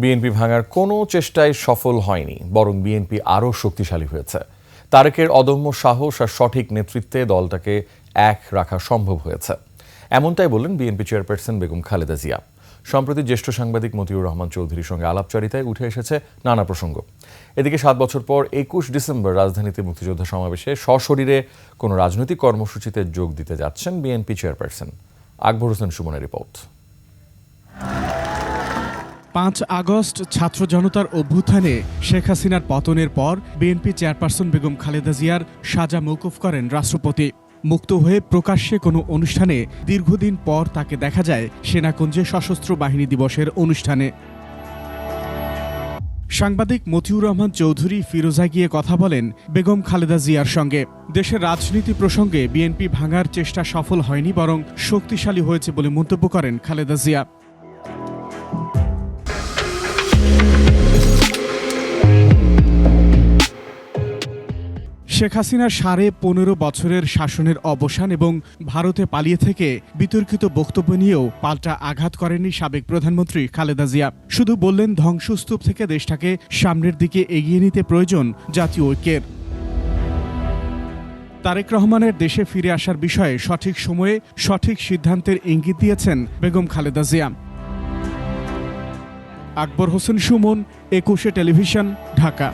BNP ভাঙার কোনো চেষ্টায় সফল হয়নি, বরং বিএনপি আরও শক্তিশালী হয়েছে। তারেকের অদম্য সাহস আর সঠিক নেতৃত্বে দলটাকে এক রাখা সম্ভব হয়েছে। এমনটাই বললেন বিএনপি চেয়ারপারসন বেগম খালেদা জিয়া। সম্প্রতি জ্যেষ্ঠ সাংবাদিক মতিউর রহমান চৌধুরীর সঙ্গে আলাপচারিতায় উঠে এসেছে নানা প্রসঙ্গ। এদিকে সাত বছর পর একুশ ডিসেম্বর রাজধানীতে মুক্তিযোদ্ধা সমাবেশে সশরীরে কোনো রাজনৈতিক কর্মসূচিতে যোগ দিতে যাচ্ছেন বিএনপি চেয়ারপারসন। আকবর হোসেন সুমনের রিপোর্ট। পাঁচ আগস্ট ছাত্র জনতার অভ্যুত্থানে শেখ হাসিনার পতনের পর বিএনপি চেয়ারপারসন বেগম খালেদা জিয়ার সাজা মৌকুফ করেন রাষ্ট্রপতি। মুক্ত হয়ে প্রকাশ্যে কোনো অনুষ্ঠানে দীর্ঘদিন পর তাকে দেখা যায় সেনাকুঞ্জে সশস্ত্র বাহিনী দিবসের অনুষ্ঠানে। সাংবাদিক মতিউর রহমান চৌধুরী ফিরোজা গিয়ে কথা বলেন বেগম খালেদা জিয়ার সঙ্গে। দেশের রাজনীতি প্রসঙ্গে বিএনপি ভাঙার চেষ্টা সফল হয়নি, বরং শক্তিশালী হয়েছে বলে মন্তব্য করেন খালেদা জিয়া। শেখ হাসিনার সাড়ে পনেরো বছরের শাসনের অবসান এবং ভারতে পালিয়ে থেকে বিতর্কিত বক্তব্য নিয়েও পাল্টা আঘাত করেননি সাবেক প্রধানমন্ত্রী খালেদা জিয়া। শুধু বললেন, ধ্বংসস্তূপ থেকে দেশটাকে সামনের দিকে এগিয়ে নিতে প্রয়োজন জাতীয় ঐক্যের। তারেক রহমানের দেশে ফিরে আসার বিষয়ে সঠিক সময়ে সঠিক সিদ্ধান্তের ইঙ্গিত দিয়েছেন বেগম খালেদা জিয়া। আকবর হোসেন সুমন, একুশে টেলিভিশন, ঢাকা।